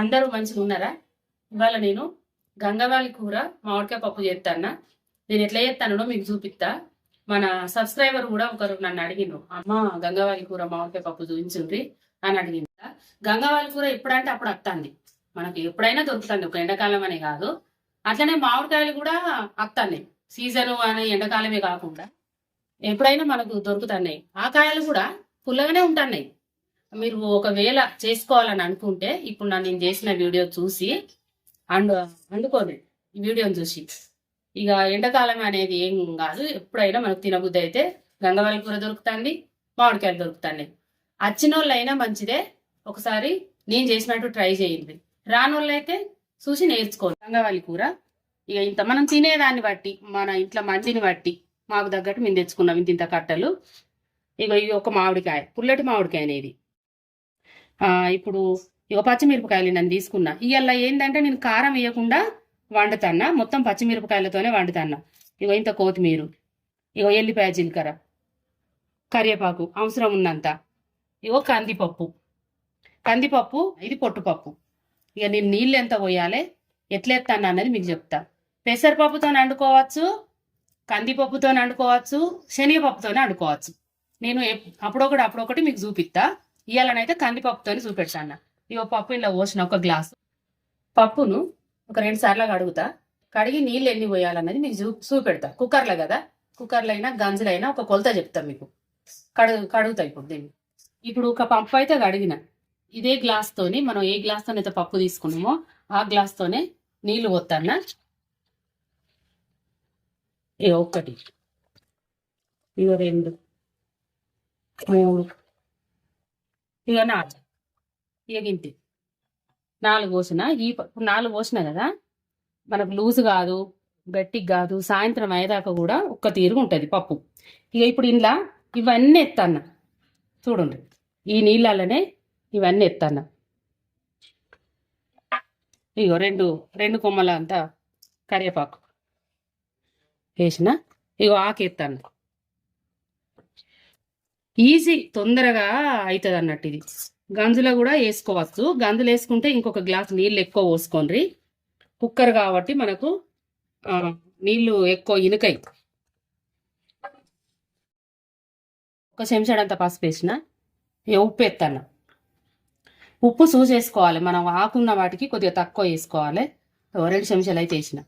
అందరూ మంచిగా ఉన్నారా? ఇవాళ నేను గంగవాలి కూర మామిడికాయ పప్పు చేస్తానా నేను ఎట్లా చేస్తానో మీకు చూపిస్తా మన సబ్స్క్రైబర్ కూడా ఒకరు నన్ను అడిగిను అమ్మ గంగవాలి కూర మామిడికాయ పప్పు చూపించుండ్రి అని అడిగింది గంగవాలి కూర ఎప్పుడంటే అప్పుడు వస్తుంది మనకు ఎప్పుడైనా దొరుకుతుంది ఒక ఎండాకాలం అనే కాదు. అట్లనే మామిడికాయలు కూడా వస్తాయి సీజన్ అనే ఎండాకాలమే కాకుండా ఎప్పుడైనా మనకు దొరుకుతున్నాయి. ఆ కాయలు కూడా పుల్లగానే ఉంటున్నాయి. మీరు ఒకవేళ చేసుకోవాలని అనుకుంటే ఇప్పుడు నేను చేసిన వీడియో చూసి అండు వండుకోండి ఈ వీడియోని చూసి. ఇక ఎండాకాలం అనేది ఏం కాదు. ఎప్పుడైనా మనకు తినబుద్ధి అయితే గంగవల్లి కూర దొరుకుతుంది మామిడికాయలు దొరుకుతుంది. వచ్చిన వాళ్ళైనా మంచిదే. ఒకసారి నేను చేసినట్టు ట్రై చేయండి. రాని వాళ్ళైతే అయితే చూసి నేర్చుకోండి. గంగవల్లి కూర. ఇక ఇంత మనం తినేదాన్ని బట్టి మన ఇంట్లో మందిని బట్టి మాకు తగ్గట్టు మేము తెచ్చుకున్నాం ఇంత ఇంత కట్టలు. ఇక ఇది ఒక మామిడికాయ పుల్లటి మామిడికాయ అనేది. ఇప్పుడు ఇక పచ్చిమిరపకాయలు నేను తీసుకున్నా. ఇవాళ ఏంటంటే నేను కారం వేయకుండా వండుతాన్నా. మొత్తం పచ్చిమిరపకాయలతోనే వండుతాన్నా. ఇగో ఇంత కొత్తిమీర ఇగో ఎల్లిపాయ జీలకర్ర కరివేపాకు అవసరం ఉన్నంత ఇగో కందిపప్పు. కందిపప్పు ఇది పొట్టుపప్పు. ఇక నేను నీళ్ళు ఎంత పోయాలి ఎట్లేస్తాను అన్నది మీకు చెప్తా. పెసరపప్పుతో వండుకోవచ్చు కందిపప్పుతో వండుకోవచ్చు శనగపప్పుతోనే వండుకోవచ్చు. నేను అప్పుడొకటి అప్పుడొకటి మీకు చూపిస్తా. ఇవాళనైతే కందిపప్పుతోనే చూపెట్టాను ఇక పప్పు ఇలా పోసిన ఒక గ్లాసు. పప్పును ఒక రెండు సార్లు కడుగుతా కడిగి నీళ్ళు ఎన్ని పోయాలన్నది మీకు చూ చూపెడతా. కుక్కర్లో కదా? కుక్కర్లో అయినా గంజులు అయినా ఒక కొలత చెప్తా మీకు. కడుగు కడుగుతా ఇప్పుడు దీన్ని. ఇప్పుడు ఒక పప్పు అయితే కడిగిన ఇదే గ్లాస్తోని మనం ఏ గ్లాస్ తోనైతే పప్పు తీసుకున్నామో ఆ గ్లాస్ తోనే నీళ్ళు పోతాన్నా ఇక ఒక్కటి. ఇక రెండు. మూడు. ఇక నాలుగు. ఇక నాలుగు పోసిన ఈ ప- ఇప్పుడు నాలుగు పోసిన కదా మనకు లూజ్ కాదు గట్టికి కాదు సాయంత్రం అయ్యేదాకా కూడా ఒక్క తీరుగా ఉంటుంది పప్పు. ఇక ఇప్పుడు ఇంట్లో ఇవన్నీ ఎత్తన్న. చూడండి. ఈ నీళ్ళలోనే ఇవన్నీ ఎత్తన్న. ఇగో రెండు రెండు కొమ్మల అంతా కరివేపాకు వేసిన ఇగో ఆకు ఎత్తాను ఈజీ తొందరగా అవుతుంది అన్నట్టు ఇది గంజులో కూడా వేసుకోవచ్చు. గంజులు వేసుకుంటే ఇంకొక గ్లాస్ నీళ్ళు ఎక్కువ పోసుకోండి కుక్కర్ కాబట్టి మనకు నీళ్ళు నీళ్ళు ఎక్కువ ఇనుకై. ఒక చెంచాడంత పసుపు వేసిన. ఇక ఉప్పు ఎత్తన్న. ఉప్పు చూసేసుకోవాలి మనం ఆకున్న వాటికి కొద్దిగా తక్కువ వేసుకోవాలి. రెండు చెంచాలు అయితే వేసిన.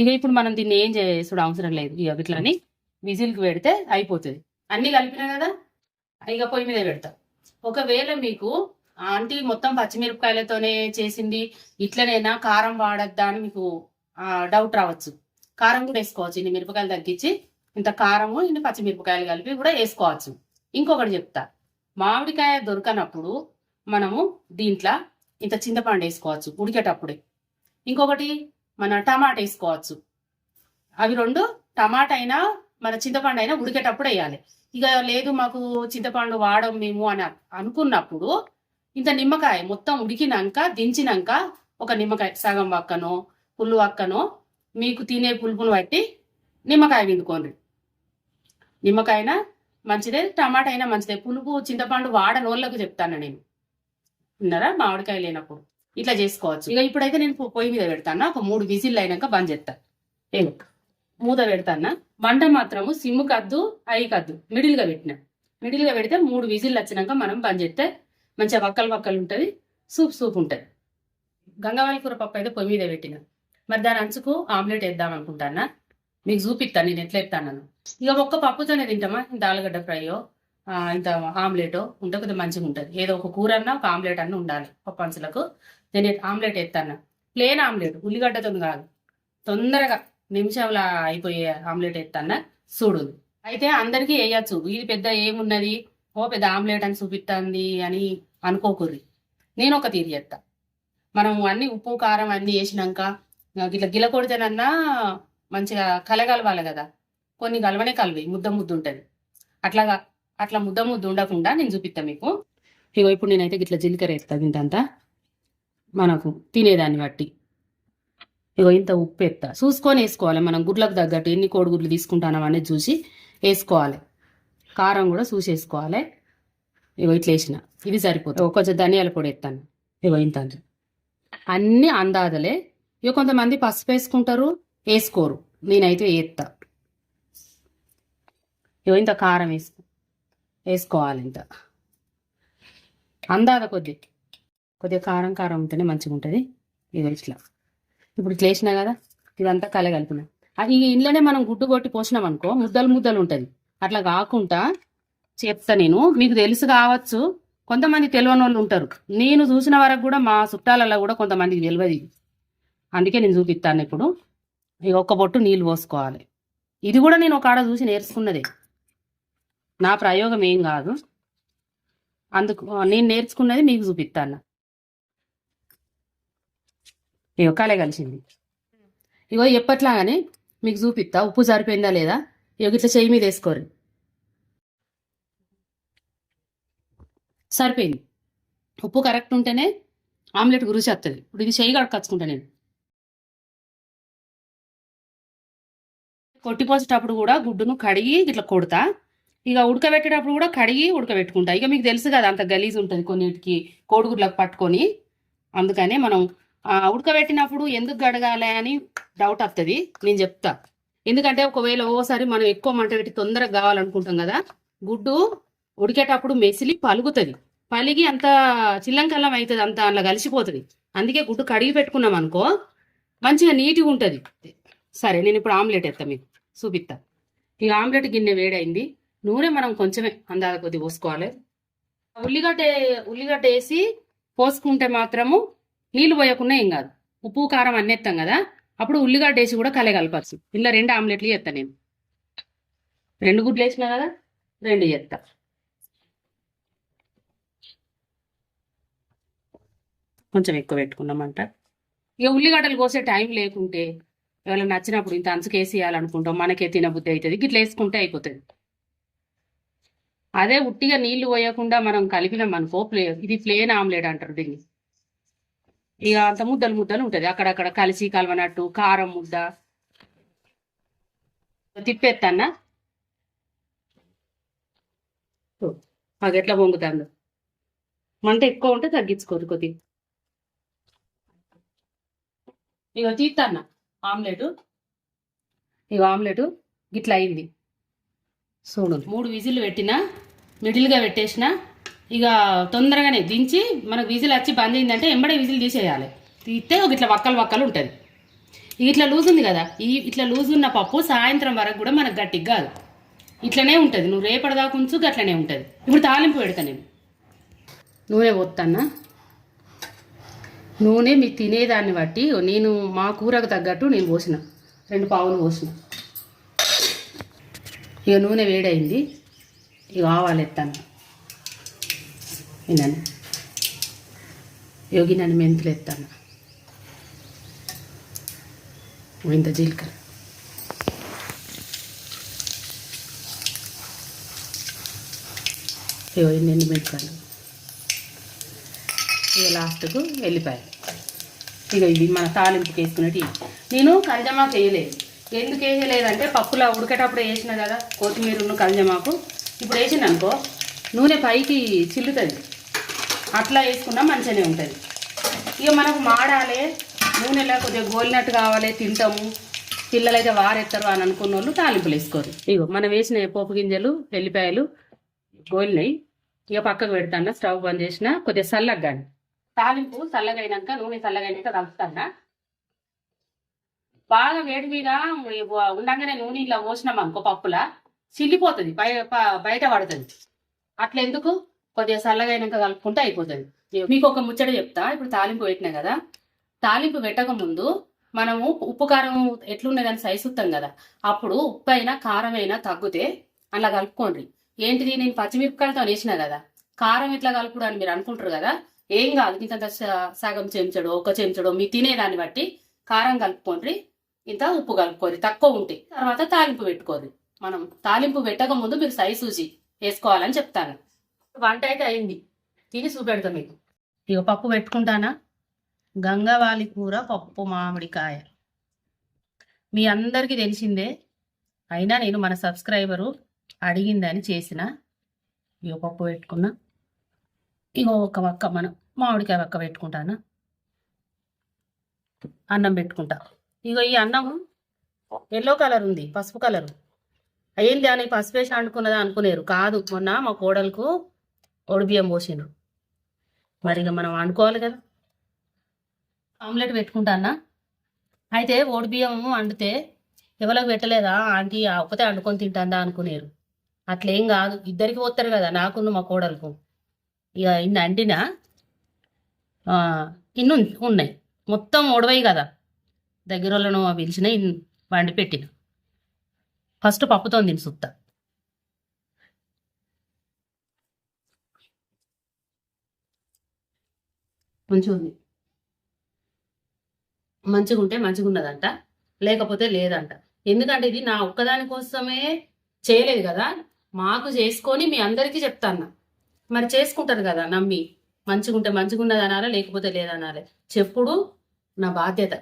ఇక ఇప్పుడు మనం దీన్ని ఏం చేసుడు అవసరం లేదు. ఇక ఇట్లని విజిల్కి పెడితే అయిపోతుంది. అన్నీ కలిపినా కదా? ఇక పొయ్యి మీద పెడతా. ఒకవేళ మీకు ఆంటీ మొత్తం పచ్చిమిరపకాయలతోనే చేసింది ఇట్లనైనా కారం వాడద్దా అని మీకు డౌట్ రావచ్చు. కారం కూడా వేసుకోవచ్చు ఇన్ని మిరపకాయలు తగ్గించి ఇంత కారము ఇన్ని పచ్చిమిరపకాయలు కలిపి కూడా వేసుకోవచ్చు. ఇంకొకటి చెప్తా. మామిడికాయ దొరకనప్పుడు మనము దీంట్లో ఇంత చింతపండు వేసుకోవచ్చు ఉడికేటప్పుడే. ఇంకొకటి మన టమాటా వేసుకోవచ్చు. అవి రెండు టమాటా అయినా మన చింతపండు అయినా ఉడికేటప్పుడు వేయాలి. ఇక లేదు మాకు చింతపండు వాడం మేము అని అనుకున్నప్పుడు ఇంత నిమ్మకాయ మొత్తం ఉడికినాక దించినాక ఒక నిమ్మకాయ సగం వక్కనో పుల్లు వక్కనో మీకు తినే పులుపును బట్టి నిమ్మకాయ పిండుకోండి. నిమ్మకాయన మంచిదే టమాటా అయినా మంచిదే. పులుపు చింతపండు వాడని వాళ్ళకు చెప్తాను నేను. విన్నారా? మామిడికాయ లేనప్పుడు. ఇట్లా చేసుకోవచ్చు. ఇక ఇప్పుడైతే నేను పొయ్యి మీద పెడతాను. ఒక మూడు విజిల్ అయినాక బంద్ చేస్తాను మూత పెడతాన్న మంట మాత్రము సిమ్ము కద్దు అయి కద్దు. మిడిల్గా పెట్టిన. మిడిల్గా పెడితే మూడు విజిల్ వచ్చినాక మనం బంద్ చేస్తే మంచిగా వక్కలు వక్కలు ఉంటుంది సూప్ సూప్ ఉంటుంది. గంగవారి కూర పప్పు అయితే పొయ్యి మీద పెట్టిన. మరి దాని అంచుకు ఆమ్లెట్ వేద్దాం అనుకుంటానా? మీకు చూపిస్తాను నేను ఎట్లా ఎత్తాను ఇక ఒక్క పప్పుతోనే తింటామా? ఇంత ఆలుగడ్డ ఫ్రైయో ఇంత ఆమ్లెటో ఉంటే కొద్దిగా మంచిగా ఉంటుంది. ఏదో ఒక కూర అన్నా ఒక ఆమ్లెట్ అన్న ఉండాలి పప్పు అంచులకు. నేను ఆమ్లెట్ ఎత్తాను ప్లేన్ ఆమ్లెట్ ఉల్లిగడ్డతో కాదు. తొందరగా నిమిషంలో అయిపోయే ఆమ్లెట్ ఎత్తన్న చూడు. అయితే అందరికీ వేయచ్చు. ఇది పెద్ద ఏమున్నది? ఓ పెద్ద ఆమ్లెట్ అని చూపిస్తుంది అని అనుకోకూరి నేను ఒక తీరు చేస్తా మనం అన్ని ఉప్పు కారం అన్ని వేసినాక ఇట్లా గిలకొడితేనన్నా మంచిగా కలగలవాలి కదా. కొన్ని కలవనే కలవి ముద్ద ముద్దు ఉంటుంది అట్లాగా అట్లా ముద్ద ముద్దు ఉండకుండా నేను చూపిస్తా మీకు. ఇగో ఇప్పుడు నేనైతే ఇట్లా జీలకర్ర వేస్తా ఇంతంతా మనకు తినేదాన్ని బట్టి. ఇగో ఇంత ఉప్పు ఎత్త. చూసుకొని వేసుకోవాలి. మనం గుడ్లకు తగ్గట్టు ఎన్ని కోడిగుడ్లు తీసుకుంటానం అనేది చూసి వేసుకోవాలి. కారం కూడా చూసి వేసుకోవాలి. ఇగో ఇట్లా వేసిన. ఇది సరిపోతుంది. కొంచెం ధనియాల పొడి ఎత్తాను. ఇగో ఇంత అన్ని అందాదలే ఇక కొంతమంది పసుపు వేసుకుంటారు వేసుకోరు. నేనైతే వేస్తా ఇగో ఇంత కారం వేసుకో వేసుకోవాలి ఇంత. అందాద కొద్ది. కొద్దిగా కారం కారం ఉంటేనే మంచిగా ఉంటుంది ఇది ఇట్లా. ఇప్పుడు చేసిన కదా ఇదంతా కలగలిపిన. అది ఈ ఇంట్లోనే మనం గుడ్డు కొట్టి పోసినాం అనుకో ముద్దలు ముద్దలు ఉంటుంది. అట్లా కాకుండా చెప్తా నేను మీకు తెలుసు కావచ్చు కొంతమంది తెలియని వాళ్ళు ఉంటారు. నేను చూసిన వరకు కూడా మా చుట్టాలలో కూడా కొంతమందికి తెలియదు అందుకే నేను చూపిస్తాను ఇప్పుడు. ఇక ఒక్క బొట్టు నీళ్ళు పోసుకోవాలి. ఇది కూడా నేను ఒక ఆడ చూసి నేర్చుకున్నదే. నా ప్రయోగం ఏం కాదు. అందుకు నేను నేర్చుకున్నది మీకు చూపిస్తాను. ఇగో కలే కలిసింది. ఇగో ఎప్పట్లాగానే మీకు చూపిస్తా ఉప్పు సరిపోయిందా లేదా? ఇగో ఇట్లా చెయ్యి మీద వేసుకోరు సరిపోయింది. ఉప్పు కరెక్ట్ ఉంటేనే ఆమ్లెట్ గురించి వస్తుంది ఇప్పుడు ఇది చెయ్యి కడుకొచ్చుకుంటా నేను. కొట్టిపోసేటప్పుడు కూడా గుడ్డును కడిగి ఇట్లా కొడతా. ఇక ఉడకబెట్టేటప్పుడు కూడా కడిగి ఉడకబెట్టుకుంటా. ఇక మీకు తెలుసు కదా అంత గలీజ్ ఉంటుంది కొన్నిటికి కోడిగుడ్లకు పట్టుకొని. అందుకనే మనం ఉడకబెట్టినప్పుడు ఎందుకు గడగాలి అని డౌట్ వస్తుంది నేను చెప్తా. ఎందుకంటే ఒకవేళ ఓసారి మనం ఎక్కువ మంట పెట్టి తొందరగా కావాలనుకుంటాం కదా గుడ్డు ఉడికేటప్పుడు మెసిలి పలుగుతుంది పలిగి అంత చిల్లంకల్లం అవుతుంది అంత అలా కలిసిపోతుంది. అందుకే గుడ్డు కడిగి పెట్టుకున్నాం అనుకో మంచిగా నీట్గా ఉంటుంది. సరే నేను ఇప్పుడు ఆమ్లెట్ వేస్తా మీకు చూపిస్తా ఈ ఆమ్లెట్ గిన్నె వేడైంది. నూనె మనం కొంచెమే అందాల కొద్ది పోసుకోవాలి. ఉల్లిగడ్డ ఉల్లిగడ్డ వేసి పోసుకుంటే మాత్రము నీళ్ళు పోయకుండా ఏం కాదు. ఉప్పు కారం అన్నీ ఎత్తాం కదా అప్పుడు ఉల్లిగడ్డ వేసి కూడా కలగలపచ్చు ఇలా రెండు ఆమ్లెట్లు చేస్తా నేను. రెండు గుడ్లు వేసినా కదా రెండు చేస్తా కొంచెం ఎక్కువ పెట్టుకున్నామంట ఇక ఉల్లిగడ్డలు కోసే టైం లేకుంటే ఎవరైనా నచ్చినప్పుడు ఇంత అంచుకేసి వేయాలనుకుంటాం మనకే తినబుద్ధి అవుతుంది. గిట్లా వేసుకుంటే అయిపోతుంది. అదే ఉట్టిగా నీళ్ళు పోయకుండా మనం కలిపినాం అనుకో ప్లే ఇది ప్లేన్ ఆమ్లెట్ అంటారు దీన్ని. ఇక అంత ముద్దలు ముద్దలు ఉంటుంది. అక్కడక్కడ కలిసి కలవనట్టు కారం ముద్ద. తిప్పేస్తానా అది ఎట్లా పొంగుతుందో. మంట ఎక్కువ ఉంటే తగ్గించుకోరు కొద్దిగా ఇక తీస్తాన్న ఆమ్లెట్. ఇక ఆమ్లెట్ గిట్లా అయింది. చూడు మూడు విజిల్ పెట్టిన మిడిల్గా పెట్టేసిన ఇక తొందరగానే దించి మనకు విజిల్ వచ్చి బంద్ అయిందంటే ఎంబడే విజిల్ తీసేయాలి. తీస్తే ఒక ఇట్లా వక్కలు వక్కలు ఉంటుంది. ఇట్లా లూజ్ ఉంది కదా ఈ ఇట్లా లూజ్ ఉన్న పప్పు సాయంత్రం వరకు కూడా మనకు గట్టిగా కాదు. ఇట్లనే ఉంటుంది. నువ్వు రేపటిదాకా ఉంచు గట్లనే ఉంటుంది. ఇప్పుడు తాలింపు పెడతా నేను. నూనె పోతానా నూనె మీ తినేదాన్ని బట్టి నేను మా కూరకు తగ్గట్టు నేను పోసిన. రెండు పావులు పోసిన. ఇక నూనె వేడైంది. ఇక ఆవాలు ఎత్తాను వినండి యోగి నన్ను మెంతులు ఎత్తాను. ఇంత జీలకర్ర. ఇగో ఎన్ని మెంతులు. ఇక లాస్ట్కు వెళ్ళిపోయాయి ఇక ఇది మన తాలింపుకి వేసుకునేటి నేను కంజమాకు వేయలేదు. ఎందుకు వేయలేదంటే పప్పులో ఉడికేటప్పుడు వేసిన కదా కొత్తిమీరను కంజమాకు ఇప్పుడు వేసిన అనుకో నూనె పైకి చిల్లుతుంది. అట్లా వేసుకున్నా మంచిగానే ఉంటుంది. ఇక మనకు మాడాలి నూనెలో కొద్దిగా గోలినట్టు కావాలి తింటాము. పిల్లలు అయితే వారెత్తారు అని అనుకున్న వాళ్ళు తాలింపులు వేసుకోరు. ఇగో మనం వేసిన పోపు గింజలు వెల్లిపాయలు గోలినాయి. ఇక పక్కకు పెడతాను స్టవ్ బంద్ చేసిన కొద్దిగా చల్లగా కానీ. తాలింపు చల్లగైనాక నూనె చల్లగైనాక అయినాక బాగా వేడి మీద ఉండగానే నూనె ఇలా పోసినాం అనుకో పప్పులా. చిల్లిపోతుంది ప- బయట పడుతుంది. అట్లా ఎందుకు కొద్దిగా చల్లగా అయినాక కలుపుకుంటే అయిపోతుంది. మీకు ఒక ముచ్చట చెప్తా ఇప్పుడు తాలింపు పెట్టినా కదా? తాలింపు పెట్టక ముందు మనము ఉప్పు కారం ఎట్లున్నదని సైసుస్తాం కదా? అప్పుడు ఉప్పు అయినా కారం అయినా తగ్గితే అలా కలుపుకోండి. ఏంటిది? నేను పచ్చిమిరపకాయలతో వేసిన కదా. కారం ఇట్లా కలుపుడు అని మీరు అనుకుంటారు కదా? ఏం కాదు ఇంత సగం చెంచడో ఒక చెంచడో మీ తినేదాన్ని బట్టి కారం కలుపుకోండి. ఇంత ఉప్పు కలుపుకోరు తక్కువ ఉంటే తర్వాత తాలింపు పెట్టుకోరు మనం తాలింపు పెట్టక ముందు మీరు సైజ్ చూసి వేసుకోవాలని చెప్తాను. వంట అయితే అయింది. తిని చూపెడతా మీకు. ఇక పప్పు పెట్టుకుంటానా? గంగవాలి కూర పప్పు మామిడికాయ. మీ అందరికీ తెలిసిందే అయినా నేను మన సబ్స్క్రైబరు అడిగిందని చేసిన. ఇక పప్పు పెట్టుకున్నా. ఇగో ఒక పక్క మనం మామిడికాయ పక్క పెట్టుకుంటాను? అన్నం పెట్టుకుంటా. ఇగో ఈ అన్నం ఎల్లో కలర్ ఉంది పసుపు కలరు. అయ్యింది అని పసుపు వేసి అనుకున్నదా అనుకునేరు. కాదు మొన్న మా కోడలకు బియ్యం పోసిండ్రు. మరి ఇక మనం వండుకోవాలి కదా. ఆమ్లెట్ పెట్టుకుంటానా అయితే బియ్యం వండితే ఎవరికి పెట్టలేదా? ఆంటీ ఆ ఒక్కతే వండుకొని తింటాందా అనుకునేరు. అట్లేం కాదు. ఇద్దరికి పోతారు కదా నాకును మా కోడలకు. ఇక ఇన్ని అండినా? ఇన్ని ఉన్నాయి. మొత్తం ఒడవై కదా. దగ్గర వాళ్ళను పిలిచిన ఇన్- వండి పెట్టిన. ఫస్ట్ పప్పుతో తిని సుత్తా. మంచిగా ఉంది మంచిగా ఉంటే మంచిగా ఉన్నదంట లేకపోతే లేదంట. ఎందుకంటే ఇది నా ఒక్కదాని కోసమే చేయలేదు కదా మాకు చేసుకొని మీ అందరికీ చెప్తాను మరి చేసుకుంటారు కదా నమ్మి. మంచిగా ఉంటే మంచిగా ఉన్నది అనాలి లేకపోతే లేదనాలి. చెప్పుడు నా బాధ్యత.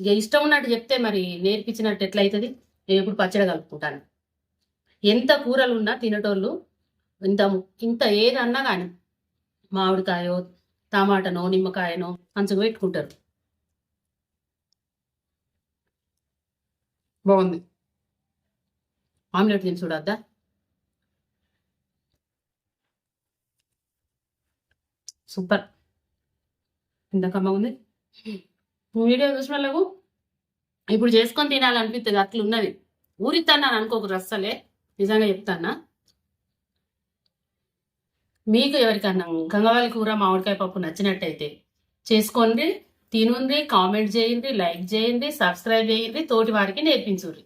ఇక ఇష్టం ఉన్నట్టు చెప్తే మరి నేర్పించినట్టు ఎట్లయితుంది? నేను ఇప్పుడు పచ్చడి కలుపుకుంటాను. ఎంత కూరలు ఉన్నా తినేటోళ్ళు ఇంత ఇంత ఏదన్నా కానీ మామిడికాయో టమాటనో నిమ్మకాయనో మంచిగా పెట్టుకుంటారు. బాగుంది. ఆమ్లెట్ తిని చూడద్దా? సూపర్. కమ్మ ఉంది వీడియో చూసిన వాళ్ళకు ఇప్పుడు చేసుకొని తినాలనిపిస్తుంది అట్లా ఉన్నది ఊరిస్తాను అనుకోకు రస్సలే. నిజంగా చెప్తానా మీకు ఎవరికన్నా గంగవాల కూర మామిడికాయ పప్పు నచ్చినట్టయితే చేసుకోండి తినుండి కామెంట్ చేయండి లైక్ చేయండి సబ్స్క్రైబ్ చేయండి తోటి వారికి నేర్పించుర్రి